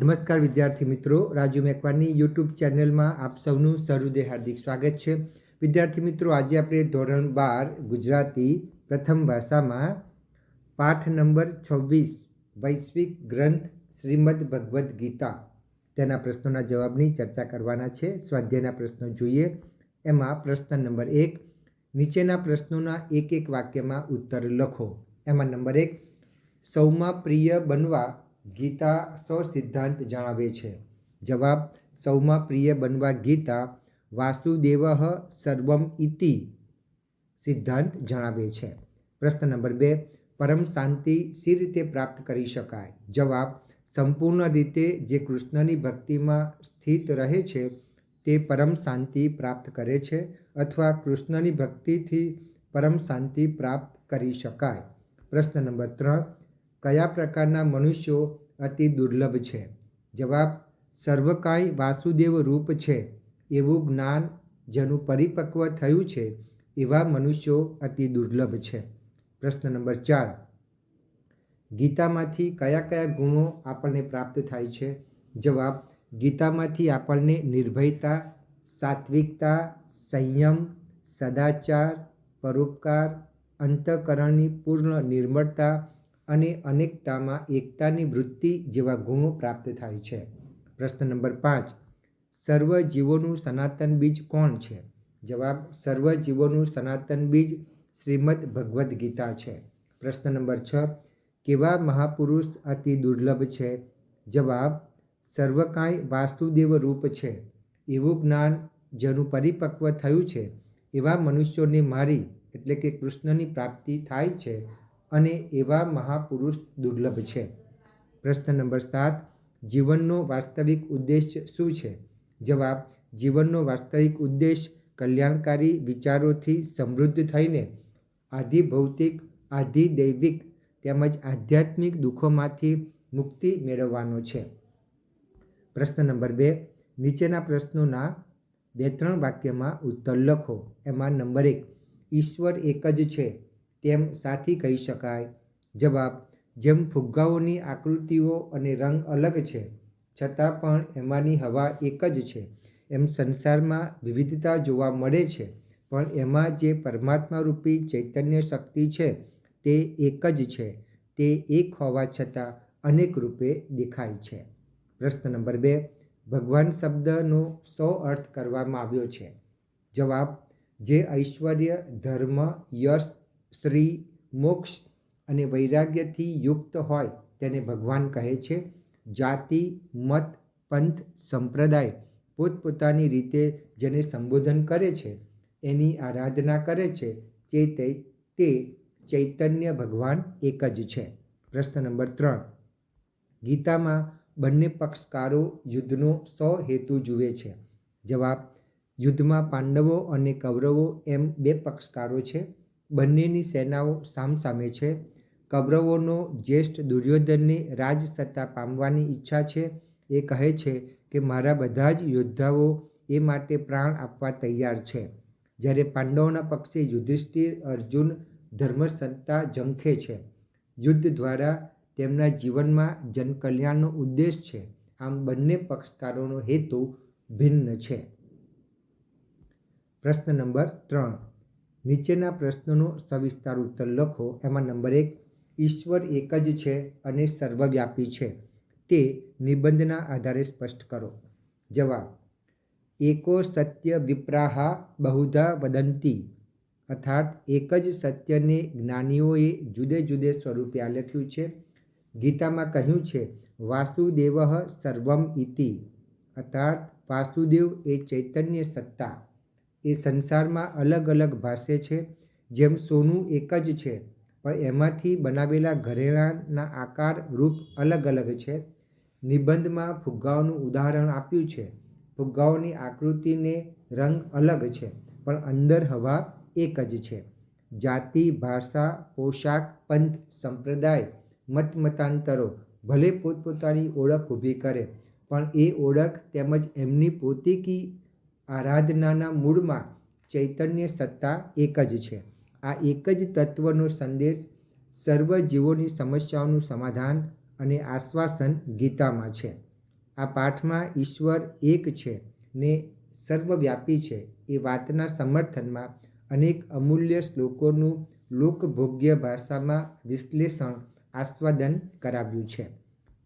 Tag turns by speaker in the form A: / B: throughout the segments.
A: નમસ્કાર વિદ્યાર્થી મિત્રો, રાજુ મેકવાની યુટ્યુબ ચેનલમાં આપ સૌનું સહૃદય હાર્દિક સ્વાગત છે. વિદ્યાર્થી મિત્રો, આજે આપણે ધોરણ બાર, ગુજરાતી પ્રથમ ભાષામાં પાઠ નંબર છવ્વીસ, વૈશ્વિક ગ્રંથ શ્રીમદ ભગવદ્ ગીતા. તેના પ્રશ્નોના જવાબની ચર્ચા કરવાના છે. સ્વાધ્યાયના પ્રશ્નો જોઈએ. એમાં પ્રશ્ન નંબર એક, નીચેના પ્રશ્નોના એક એક વાક્યમાં ઉત્તર લખો. એમાં નંબર એક, સૌમાં પ્રિય બનવા ગીતા સૌ સિદ્ધાંત જણાવે છે. જવાબ, સૌમાં પ્રિય બનવા ગીતા વાસુદેવ સર્વમ ઇતિ સિદ્ધાંત જણાવે છે. પ્રશ્ન નંબર બે, પરમ શાંતિ સી રીતે પ્રાપ્ત કરી શકાય? જવાબ, સંપૂર્ણ રીતે જે કૃષ્ણની ભક્તિમાં સ્થિત રહે છે, તે પરમ શાંતિ પ્રાપ્ત કરે છે અથવા કૃષ્ણની ભક્તિથી પરમ શાંતિ પ્રાપ્ત કરી શકાય? પ્રશ્ન નંબર ત્રણ કયા પ્રકારના મનુષ્યો અતિ દુર્લભ છે? જવાબ, સર્વકાંઈ વાસુદેવ રૂપ છે. એવું જ્ઞાન જેનું પરિપક્વ થયું છે, એવા મનુષ્યો અતિ દુર્લભ છે. પ્રશ્ન નંબર ચાર. ગીતામાંથી કયા કયા ગુણો આપણને પ્રાપ્ત થાય છે? જવાબ, ગીતામાંથી આપણને નિર્ભયતા, સાત્વિકતા, સંયમ, સદાચાર, પરોપકાર, અંતઃકરણની પૂર્ણ નિર્મળતા અને અનેકતામાં એકતાની વૃત્તિ જેવા ગુણો પ્રાપ્ત થાય છે. પ્રશ્ન નંબર પાંચ. સર્વ જીવોનું સનાતન બીજ કોણ છે? જવાબ, સર્વ જીવોનું સનાતન બીજ શ્રીમદ ભગવદ્ ગીતા છે. પ્રશ્ન નંબર છ. કેવા મહાપુરુષ અતિ દુર્લભ છે? જવાબ સર્વકાય વાસ્તુદેવ રૂપ છે. એવું જ્ઞાન જેનું પરિપક્વ થયું છે, એવા મનુષ્યોને મારી, એટલે કે કૃષ્ણની પ્રાપ્તિ થાય છે અને એવા મહાપુરુષ દુર્લભ છે. પ્રશ્ન નંબર સાત, જીવનનો વાસ્તવિક ઉદ્દેશ શું છે? જવાબ, જીવનનો વાસ્તવિક ઉદ્દેશ કલ્યાણકારી વિચારોથી સમૃદ્ધ થઈને આધિભૌતિક, આધિદૈવિક આધિ દૈવિક તેમજ આધ્યાત્મિક દુઃખોમાંથી મુક્તિ મેળવવાનો છે. પ્રશ્ન નંબર બે, નીચેના પ્રશ્નોના બે ત્રણ વાક્યમાં ઉત્તર લખો. એમાં નંબર એક, ઈશ્વર એક જ છે. તેમ સાથી કહી શકાય. જવાબ, જેમ ફુગ્ગાઓની આકૃતિઓ અને રંગ અલગ છે, છતાં પણ એમાંની હવા એક જ છે. એમ સંસારમાં વિવિધતા જોવા મળે છે, પણ એમાં જે પરમાત્મા રૂપી ચૈતન્ય શક્તિ છે, તે એક જ છે. તે એક હોવા છતાં અનેક રૂપે દેખાય છે. પ્રશ્ન નંબર બે, ભગવાન શબ્દનો સો અર્થ કરવામાં આવ્યો છે. જવાબ, જે ઐશ્વર્ય, ધર્મ, યશ શ્રી મોક્ષ અને વૈરાગ્યથી યુક્ત હોય તેને ભગવાન કહે છે. જાતિ, મત, પંથ, સંપ્રદાય પોતપોતાની રીતે જેને સંબોધન કરે છે, એની આરાધના કરે છે જે તે ચૈતન્ય ભગવાન એક જ છે. પ્રશ્ન નંબર ત્રણ. ગીતામાં બંને પક્ષકારો યુદ્ધનો સો હેતુ જુએ છે. જવાબ, યુદ્ધમાં પાંડવો અને કૌરવો એમ બે પક્ષકારો છે. બંનેની સેનાઓ સામસામે છે. કૌરવોનો જ્યેષ્ઠ દુર્યોધનને રાજસત્તા પામવાની ઈચ્છા છે. એ કહે છે કે, મારા બધા જ યોદ્ધાઓ એ માટે પ્રાણ આપવા તૈયાર છે. જ્યારે પાંડવોના પક્ષે યુધિષ્ઠિર અર્જુન ધર્મસત્તા ઝંખે છે. યુદ્ધ દ્વારા તેમના જીવનમાં જનકલ્યાણનો ઉદ્દેશ છે. આમ બંને પક્ષકારોનો હેતુ ભિન્ન છે. પ્રશ્ન નંબર ત્રણ. નીચેના પ્રશ્નોનો સવિસ્તાર ઉત્તર લખો. એમાં નંબર એક, ઈશ્વર એક જ છે અને સર્વવ્યાપી છે. તે નિબંધના આધારે સ્પષ્ટ કરો. જવાબ, એકો સત્ય વિપ્રાહા બહુધા વદંતી. અર્થાત, એક જ સત્યને જ્ઞાનીઓએ જુદે જુદે સ્વરૂપે લખ્યું છે. ગીતામાં કહ્યું છે, વાસુદેવ સર્વમ ઇતિ. અર્થાત, વાસુદેવ એ ચૈતન્ય સત્તા. એ સંસારમાં અલગ અલગ ભાષે છે, જેમ સોનું એક જ છે, પણ એમાંથી બનાવેલા ઘરેણાના આકાર રૂપ અલગ અલગ છે. નિબંધમાં ફુગ્ગાઓનું ઉદાહરણ આપ્યું છે. ફુગ્ગાઓની આકૃતિને રંગ અલગ છે, પણ અંદર હવા એક જ છે. જાતિ, ભાષા, પોશાક, પંથ, સંપ્રદાય મત મતાંતરો ભલે પોતપોતાની ઓળખ ઊભી કરે, પણ એ ઓળખ તેમજ એમની પોતીકી આરાધનાના મૂળમાં ચૈતન્ય સત્તા એક જ છે. આ એક જ તત્વનો સંદેશ સર્વ જીવોની સમસ્યાઓનું સમાધાન અને આશ્વાસન ગીતામાં છે. આ પાઠમાં ઈશ્વર એક છે ને સર્વવ્યાપી છે એ વાતના સમર્થનમાં અનેક અમૂલ્ય શ્લોકોનું લોકભોગ્ય ભાષામાં વિશ્લેષણ, આસ્વાદન કરાવ્યું છે.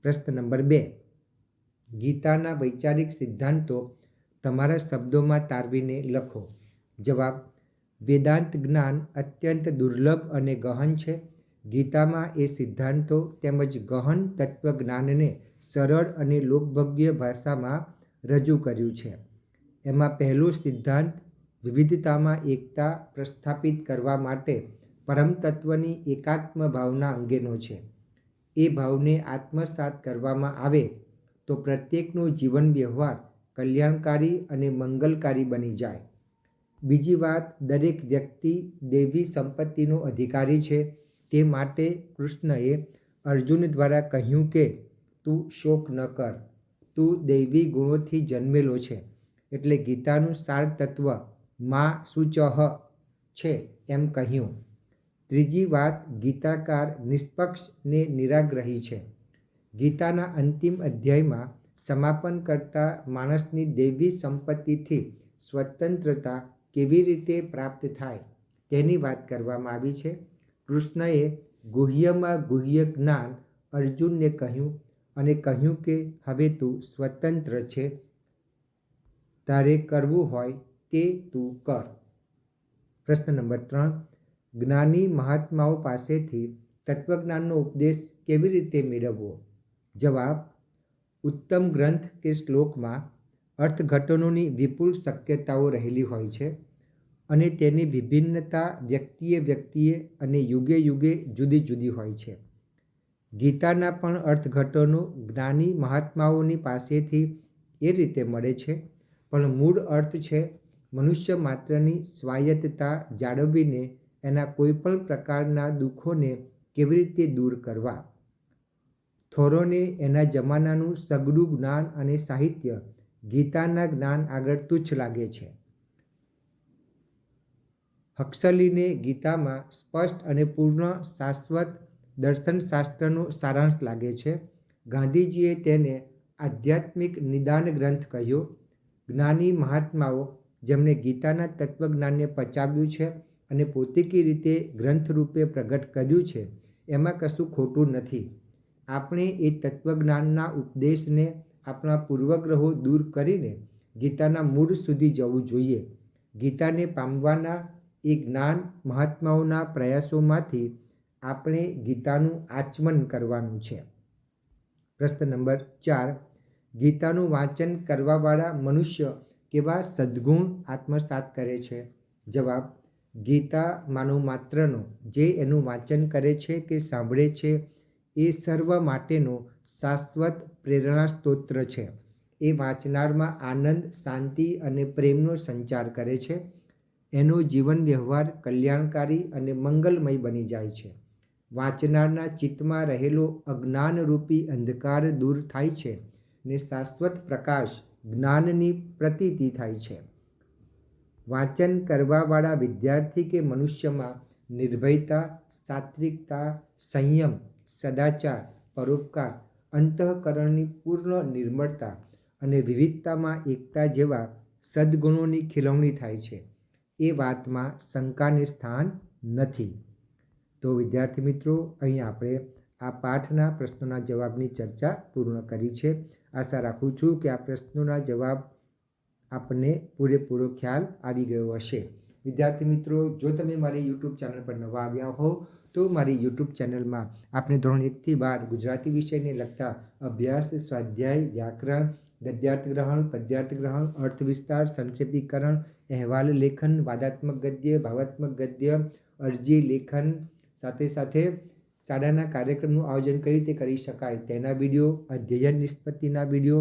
A: પ્રશ્ન નંબર બે. ગીતાના વૈચારિક સિદ્ધાંતો તમારા શબ્દોમાં તારવીને લખો. જવાબ, વેદાંત જ્ઞાન અત્યંત દુર્લભ અને ગહન છે. ગીતામાં એ સિદ્ધાંતો તેમજ ગહન તત્વજ્ઞાનને સરળ અને લોકભગ્ય ભાષામાં રજૂ કર્યું છે. એમાં પહેલું સિદ્ધાંત, વિવિધતામાં એકતા પ્રસ્થાપિત કરવા માટે પરમ તત્વની એકાત્મ ભાવના અંગેનો છે. એ ભાવને આત્મસાત કરવામાં આવે તો પ્રત્યેકનો જીવન વ્યવહાર કલ્યાણકારી અને મંગલકારી બની જાય. બીજી વાત, દરેક વ્યક્તિ દેવી સંપત્તિનો અધિકારી છે. તે માટે કૃષ્ણએ અર્જુન દ્વારા કહ્યું કે, તું શોક ન કર. તું દૈવી ગુણોથી જન્મેલો છે. એટલે ગીતાનું સાર તત્વ મા સુચહ છે એમ કહ્યું. ત્રીજી વાત, ગીતાકાર નિષ્પક્ષ ને નિરાગ્રહી છે. ગીતાના અંતિમ અધ્યાયમાં સમાપન કરતા માણસની દૈવી સંપત્તિથી સ્વતંત્રતા કેવી રીતે પ્રાપ્ત થાય તેની વાત કરવામાં આવી છે. કૃષ્ણએ ગુહ્યમાં ગુહ્ય જ્ઞાન અર્જુનને કહ્યું અને કહ્યું કે હવે તું સ્વતંત્ર છે. તારે કરવું હોય તે તું કર. પ્રશ્ન નંબર ત્રણ. જ્ઞાની મહાત્માઓ પાસેથી તત્વજ્ઞાનનો ઉપદેશ કેવી રીતે મેળવવો? જવાબ ઉત્તમ ગ્રંથ કે શ્લોકમાં અર્થઘટનોની વિપુલ શક્યતાઓ રહેલી હોય છે અને તેની વિભિન્નતા વ્યક્તિએ વ્યક્તિએ અને યુગે યુગે જુદી જુદી હોય છે. ગીતાના પણ અર્થઘટનો જ્ઞાની મહાત્માઓની પાસેથી એ રીતે મળે છે, પણ મૂળ અર્થ છે મનુષ્ય માત્રની સ્વાયત્તતા જાળવીને એના કોઈપણ પ્રકારના દુઃખોને કેવી રીતે દૂર કરવા? થોરોને એના જમાનાનું સગડું જ્ઞાન અને સાહિત્ય ગીતાના જ્ઞાન આગળ તુચ્છ લાગે છે. હક્સલીને ગીતામાં સ્પષ્ટ અને પૂર્ણ શાશ્વત દર્શનશાસ્ત્રનો સારાંશ લાગે છે. ગાંધીજીએ તેને આધ્યાત્મિક નિદાન ગ્રંથ કહ્યો. જ્ઞાની મહાત્માઓ જેમણે ગીતાના તત્વજ્ઞાનને પચાવ્યું છે અને પોતીકી રીતે ગ્રંથ રૂપે પ્રગટ કર્યું છે, એમાં કશું ખોટું નથી. આપણે એ તત્વજ્ઞાનના ઉપદેશને આપણા પૂર્વગ્રહો દૂર કરીને ગીતાના મૂળ સુધી જવું જોઈએ. ગીતાને પામવાના એ જ્ઞાન મહાત્માઓના પ્રયાસોમાંથી આપણે ગીતાનું આચમન કરવાનું છે. પ્રશ્ન નંબર ચાર. ગીતાનું વાંચન કરવાવાળા મનુષ્ય કેવા સદ્ગુણ આત્મસાત કરે છે? જવાબ. ગીતા માનવ માત્રનો જે એનું વાંચન કરે છે કે સાંભળે છે એ સર્વ માટેનો શાશ્વત પ્રેરણા સ્તોત્ર છે. એ વાંચનારમાં આનંદ, શાંતિ અને પ્રેમનો સંચાર કરે છે. એનો જીવન વ્યવહાર કલ્યાણકારી અને મંગલમય બની જાય છે. વાંચનારના ચિત્તમાં રહેલો અજ્ઞાનરૂપી અંધકાર દૂર થાય છે ને શાશ્વત પ્રકાશ જ્ઞાનની પ્રતીતિ થાય છે. વાંચન કરવાવાળા વિદ્યાર્થી કે મનુષ્યમાં નિર્ભયતા, સાત્વિકતા, સંયમ સદાચાર, પરોપકાર, અંતઃકરણની પૂર્ણ નિર્મળતા અને વિવિધતામાં એકતા જેવા સદ્ગુણોની ખીલવણી થાય છે. એ વાતમાં શંકાને સ્થાન નથી. તો વિદ્યાર્થી મિત્રો, અહીં આપણે આ પાઠના પ્રશ્નોના જવાબની ચર્ચા પૂર્ણ કરી છે. આશા રાખું છું કે આ પ્રશ્નોના જવાબ આપને પૂરેપૂરો ખ્યાલ આવી ગયો હશે. વિદ્યાર્થી મિત્રો, જો તમે મારી યુટ્યુબ ચેનલ પર નવા આવ્યા હો તો મારી યુટ્યુબ ચેનલમાં આપણે ધોરણ એકથી બાર ગુજરાતી વિષયને લગતા અભ્યાસ, સ્વાધ્યાય, વ્યાકરણ, ગદ્યાર્થ ગ્રહણ, પદ્યાર્થ ગ્રહણ, અર્થ વિસ્તાર, સંક્ષેપીકરણ, અહેવાલ, લેખન, વાદાત્મક ગદ્ય, ભાવાત્મક ગદ્ય, અરજી, લેખન, સાથે સાથે શાળાના કાર્યક્રમનું આયોજન કઈ રીતે કરી શકાય, તેના વીડિયો, અધ્યયન નિષ્પત્તિના વીડિયો,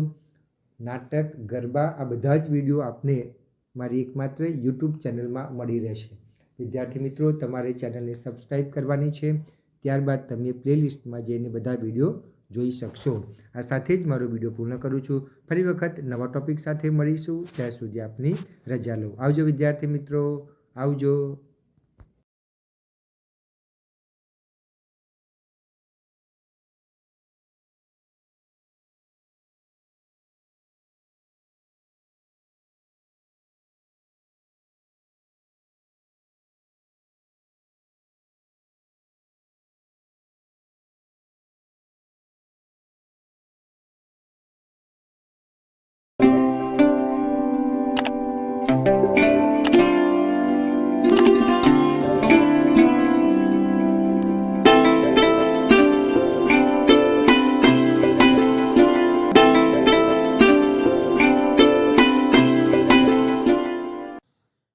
A: નાટક, ગરબા, આ બધા જ વીડિયો આપને મારી એકમાત્ર યુટ્યુબ ચેનલમાં મળી રહેશે. વિદ્યાર્થી મિત્રો, તમારે ચેનલને સબસ્ક્રાઈબ કરવાની છે. ત્યારબાદ તમે પ્લેલિસ્ટમાં જઈને બધા વીડિયો જોઈ શકશો. આ સાથે જ મારો વીડિયો પૂર્ણ કરું છું. ફરી વખત નવા ટોપિક સાથે મળીશું. ત્યાં સુધી આપની રજા લો. આવજો વિદ્યાર્થી મિત્રો. આવજો.